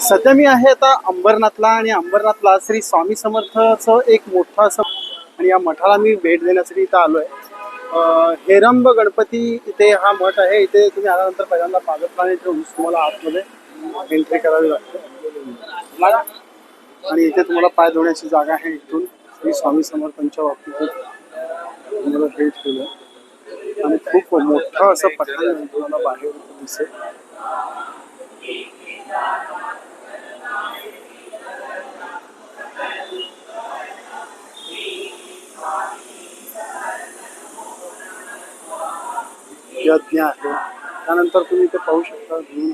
सध्या मी आहे आता अंबरनाथला आणि अंबरनाथला श्री स्वामी समर्थचं एक मोठं असं आणि या मठाला मी भेट देण्यासाठी इथं आलो आहे हेरंब गणपती इथे हा मठ आहे. इथे तुम्ही आल्यानंतर पहिल्यांदा पादत्राणे ठेवून तुम्हाला आतमध्ये एंट्री करावी लागते. आणि इथे तुम्हाला पाय धुण्याची जागा आहे इथून. श्री स्वामी समर्थांच्या बाबतीत तुम्हाला भेट केलं आणि खूप मोठं असं पठाण तुम्हाला बाहेर दिसेल. यज्ञ आहे त्यानंतर तुम्ही इथे पाहू शकता घेऊन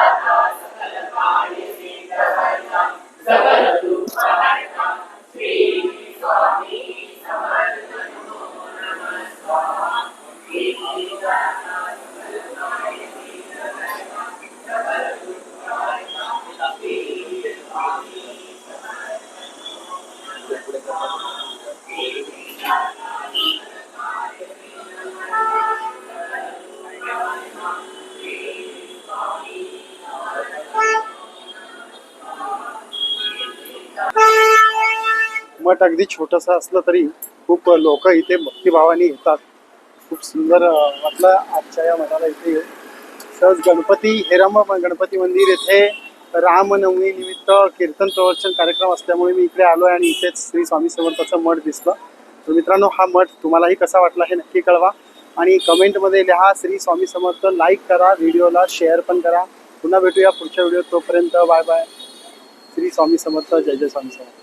मठ अगदी छोटंसं असलं तरी खूप लोक इथे भक्तिभावाने येतात. खूप सुंदर वाटलं आजच्या या मठाला इथे येऊन. सहज गणपती हेराम गणपती मंदिर येथे रामनवमी निमित्त कीर्तन प्रवचन कार्यक्रम असल्यामुळे मी इकडे आलो आहे आणि इथेच श्री स्वामी समर्थाचं मठ दिसलं. तर मित्रांनो हा मठ तुम्हालाही कसा वाटला हे नक्की कळवा आणि कमेंटमध्ये लिहा. श्री स्वामी समर्थ लाईक करा व्हिडिओला शेअर पण करा. पुन्हा भेटूया पुढच्या व्हिडिओ तोपर्यंत. बाय बाय श्री स्वामी समर्थ जय जय स्वामी समर्थ.